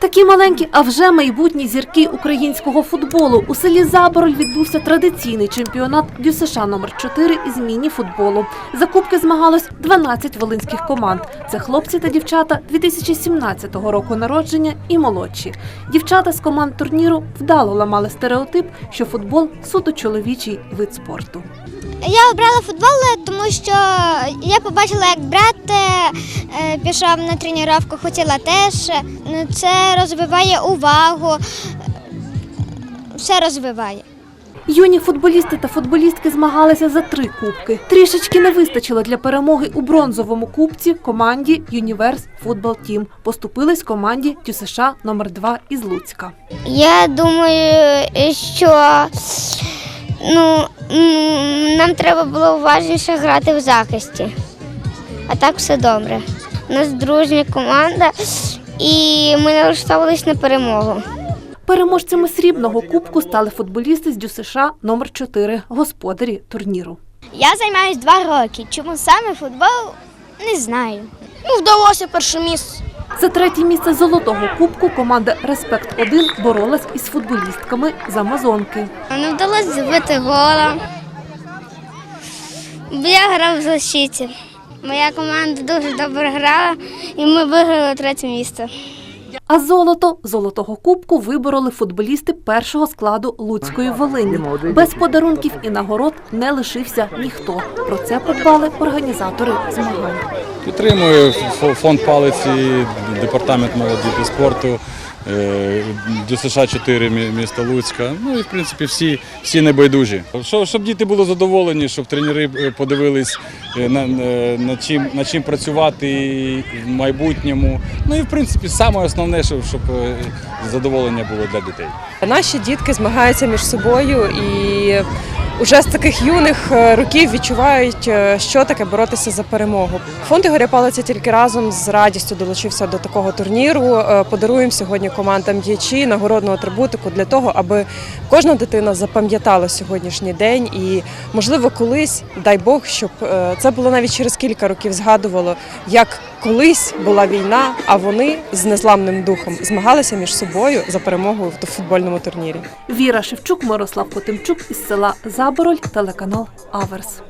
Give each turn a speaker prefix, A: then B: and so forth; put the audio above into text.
A: Такі маленькі, а вже майбутні зірки українського футболу. У селі Забороль відбувся традиційний чемпіонат ДЮСШ номер 4 із міні-футболу. За кубки змагалось 12 волинських команд. Це хлопці та дівчата 2017 року народження і молодші. Дівчата з команд турніру вдало ламали стереотип, що футбол суто чоловічий вид спорту.
B: Я обрала футбол, тому що я побачила, як брат е, е, пішов на тренування, хотіла теж. Ну, Це розвиває увагу, все розвиває.
A: Юні футболісти та футболістки змагалися за три кубки. Трішечки не вистачило для перемоги у бронзовому кубці команді Юніверс Футбол Тім. Поступились команді ТЮСШ номер 2 із Луцька.
B: Я думаю, що ну, нам треба було уважніше грати в захисті. А так все добре. У нас дружня команда, і ми налаштовувались на перемогу.
A: Переможцями срібного кубку стали футболісти з ДЮСШ номер 4 господарі турніру.
B: Я займаюся два роки. Чому саме футбол? Не знаю.
C: Ну, вдалося перше місце.
A: За третє місце золотого кубку команда Респект 1 боролась із футболістками з Амазонки.
B: Не вдалося забити гола. Бо я грав в защиті. Моя команда дуже добре грала і ми виграли третє місце.
A: А золото золотого кубку вибороли футболісти першого складу Луцької Волині. Без подарунків і нагород не лишився ніхто. Про це подбали організатори змагань.
D: Підтримую фонд палиці, департамент молоді та спорту, е, ДЮСШ 4 міста Луцька. Ну і в принципі всі, всі небайдужі. Щоб, щоб діти були задоволені, щоб тренери е, подивились е, на, на, чим, на чим працювати в майбутньому. Ну і в принципі саме основне, щоб, щоб е, задоволення було для дітей.
E: Наші дітки змагаються між собою і вже з таких юних е, років відчувають, е, що таке боротися за перемогу. Фонд Ігоря Палиця тільки разом з радістю долучився до такого турніру. Подаруємо сьогодні командам діячі нагородну атрибутику для того, аби кожна дитина запам'ятала сьогоднішній день і, можливо, колись, дай Бог, щоб це було навіть через кілька років згадувало, як колись була війна, а вони з незламним духом змагалися між собою за перемогу в футбольному турнірі.
A: Віра Шевчук, Мирослав Котимчук із села Забороль, телеканал Аверс.